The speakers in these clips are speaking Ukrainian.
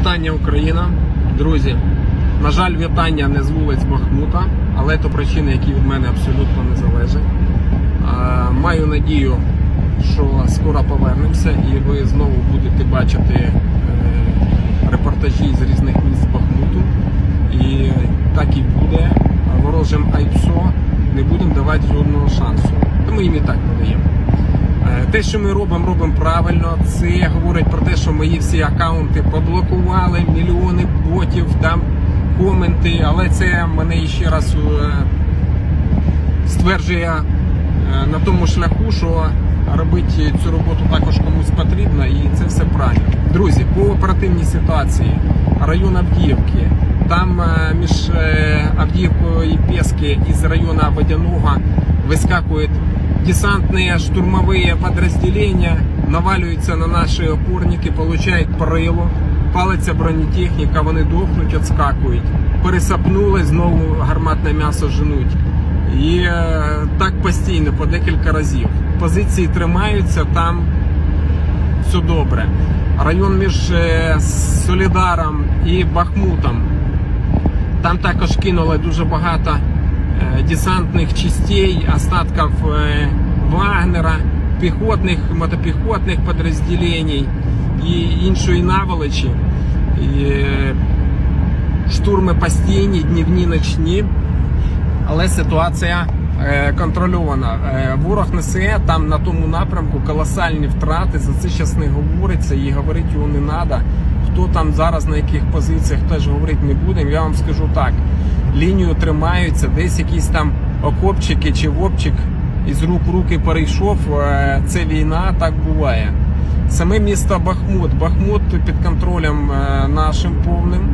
Вітання Україна, друзі. На жаль, вітання не з вулиць Бахмута, але то причини, які від мене абсолютно не залежать. Маю надію, що скоро повернемося і ви знову будете бачити е, репортажі з різних міст Бахмуту. І так і буде. Ворожим АЙПСО не будемо давати жодного шансу. Ми їм і так не даємо. Е, Те, що ми робимо, робимо правильно. Це говорить про те, що мої всі акаунти поблокували, мільйони ботів, там коменти, але це мене ще раз е, стверджує е, на тому шляху, що робити цю роботу також комусь потрібно, і це все правильно. Друзі, по оперативній ситуації, район Авдіївки, там між Авдіївкою і Пески із району Водяного выскакивают десантные штурмовые подразделения, навалюються на наші опорники, получають прилу, палиться бронетехніка, вони дохнуть, відскакують. Пересапнули, знову гарматне м'ясо женуть. І е, так постійно, по декілька разів. Позиції тримаються, там все добре. Район між е, Солідаром і Бахмутом. Там також кинули дуже багато е, десантних частей, остатків е, Вагнера, піхотних, мотопіхотних підрозділень і іншої наволочі. І, е, штурми постійні, днівні, ночні. Але ситуація контрольована. Ворог несе там на тому напрямку колосальні втрати. За це зараз не говориться і говорити його не треба. Хто там зараз на яких позиціях теж говорити не будемо. Я вам скажу так: лінію тримаються, десь якісь там окопчики чи вопчик із рук руки перейшов. Е, Це війна, так буває. Саме місто Бахмут. Бахмут під контролем е, нашим повним.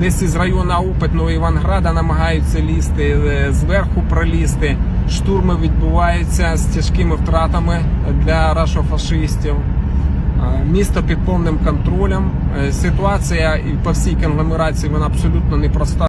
Десь із району Опитного Іванграда намагаються лізти е, зверху пролізти. Штурми відбуваються з тяжкими втратами для рашофашистів. Місто під повним контролем. Е, Ситуація і по всій конгломерації вона абсолютно непроста.